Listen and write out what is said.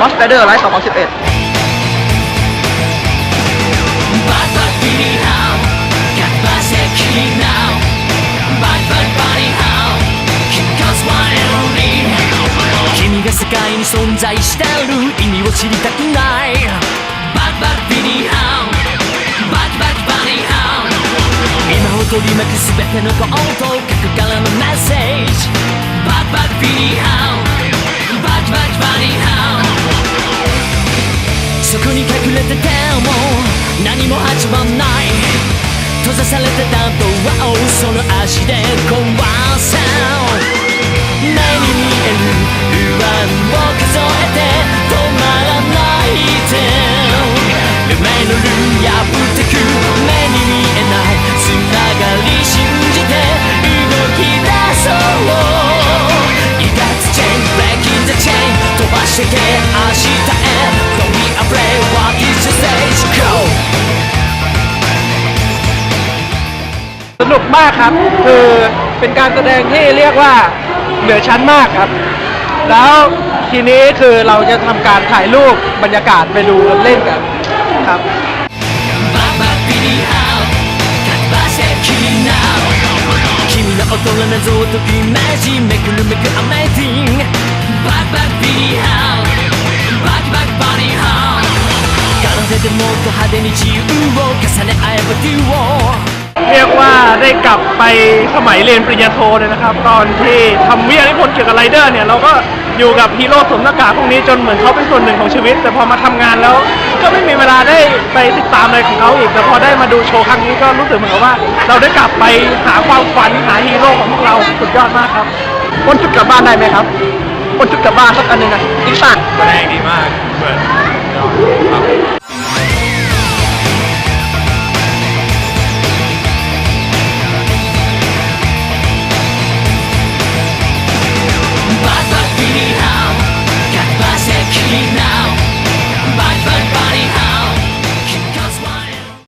มอสไ i เดอร์ไลท์2011 Bad bad Billy How Got my second now Bad bad Bunny How Keep us one and only 君が世界に存在してる意味を知りたくない Bad bad Billy How Bad bad Bunny How 今を取り巻く全てのことを書くからのメッセージ Bad bad Billy How Bad されてたドアを นุกมากครับ คือเป็นการแสดงที่เรียกว่าเหนือชั้นมากครับ แล้วทีนี้คือเราจะทำการถ่ายรูปบรรยากาศไปดูเล่นกันครับ ババビリハウカッパセキナウ君の大人な像とイメージめくるめくアメージングババビリハウバキバキバニーハウ奏でてもっと派手に自由を重ね合えばデュオ เรียกว่าได้กลับไปสมัยเรียนปริญญาโทเลยนะครับ ตอนที่ทำวิทยานิพนธ์เกี่ยวกับไรเดอร์เนี่ยเราก็อยู่กับฮีโร่สวมหน้ากากพวกนี้จนเหมือนเขาเป็นส่วนหนึ่งของชีวิต แต่พอมาทำงานแล้ว ก็ไม่มีเวลาได้ไปติดตามอะไรของเขาอีก แต่พอได้มาดูโชว์ครั้งนี้ก็รู้สึกเหมือนกับว่า เราได้กลับไปหาความฝันหาฮีโร่ของพวกเราสุดยอดมากครับพ้นจุดกลับบ้านได้ไหมครับพ้นจุดกลับบ้านสักอันหนึ่งนะอีกสัก แรงดีมาก